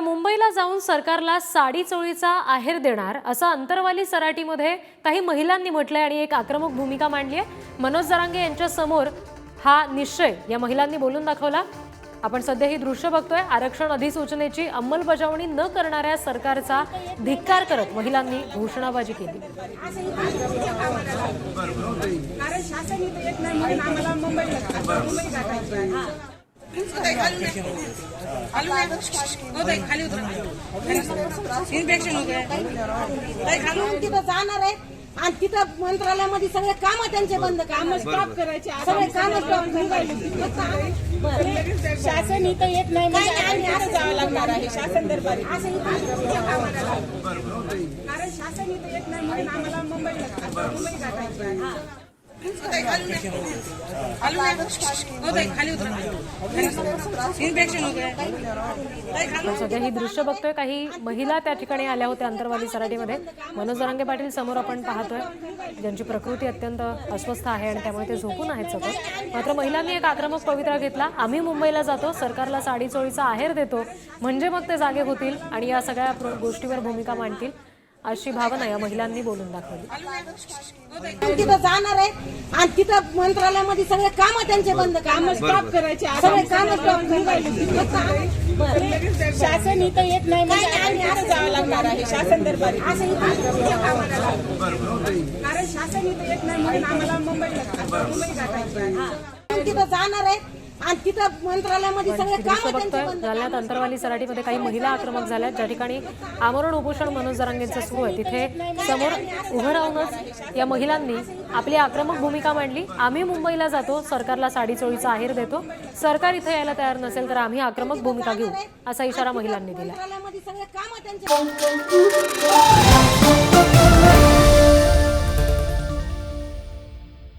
तर मुंबईला जाऊन सरकारला साडी चोळीचा आहेर देणार असं अंतरवाली सराटीमध्ये काही महिलांनी म्हटलंय आणि एक आक्रमक भूमिका मांडली आहे. मनोज जरांगे यांच्या समोर हा निश्चय या महिलांनी बोलून दाखवला. आपण सध्या ही दृश्य बघतोय. आरक्षण अधिसूचनेची अंमलबजावणी न करणाऱ्या सरकारचा धिक्कार करत महिलांनी घोषणाबाजी केली. कारण शासन इन्फेक्शन तिथं जाणार आहे आणि तिथं मंत्रालयामध्ये सगळे काम त्यांचे बंद काम स्टॉप करायचे सगळे काम स्टॉप शासन इथं येत नाही म्हणजे आम्ही जावं लागणार आहे शासन दरबारी असं कारण शासन इथं येत नाही म्हणून आम्हाला मुंबईला मुंबई सध्या ही दृश्य बघतोय. काही महिला त्या ठिकाणी आल्या होत्या अंतरवाली सराटीमध्ये. मनोज जरांगे पाटील समोर आपण पाहतोय. ज्यांची प्रकृती अत्यंत अस्वस्थ आहे आणि त्यामुळे ते झोपून आहेत सतत. मात्र महिलांनी एक आक्रमक पवित्रा घेतला. आम्ही मुंबईला जातो. सरकारला साडी चोळीचा आहेर देतो. म्हणजे मग ते जागे होतील आणि या सगळ्या गोष्टीवर भूमिका मांडतील. अशी भावना या महिलांनी बोलून दाखवली. तिथं जाणार आहे आणि तिथं मंत्रालयामध्ये सगळे काम त्यांचे बंद काम स्टॉप करायचे सगळे काम स्टॉप शासन इथं येत नाही म्हणजे जावं लागणार आहे. शासन दरबारी. कारण शासन इथं येत नाही म्हणून आम्हाला मुंबईला मुंबई गाठायची आहे. तिथं जाणार आहे. आणि तिथं मंत्रालयामध्ये सगळे काम जालन्यात अंतरवाली सराटीमध्ये काही महिला आक्रमक झाल्या ज्या ठिकाणी आमरण उपोषण मनोज जरांगेंचं सुरू आहे. तिथे समोर उभं राहूनच या महिलांनी आपली आक्रमक भूमिका मांडली. आम्ही मुंबईला जातो सरकारला साडी चोळीचा आहेर देतो. सरकार इथे यायला तयार नसेल तर आम्ही आक्रमक भूमिका घेऊ असा इशारा महिलांनी दिला.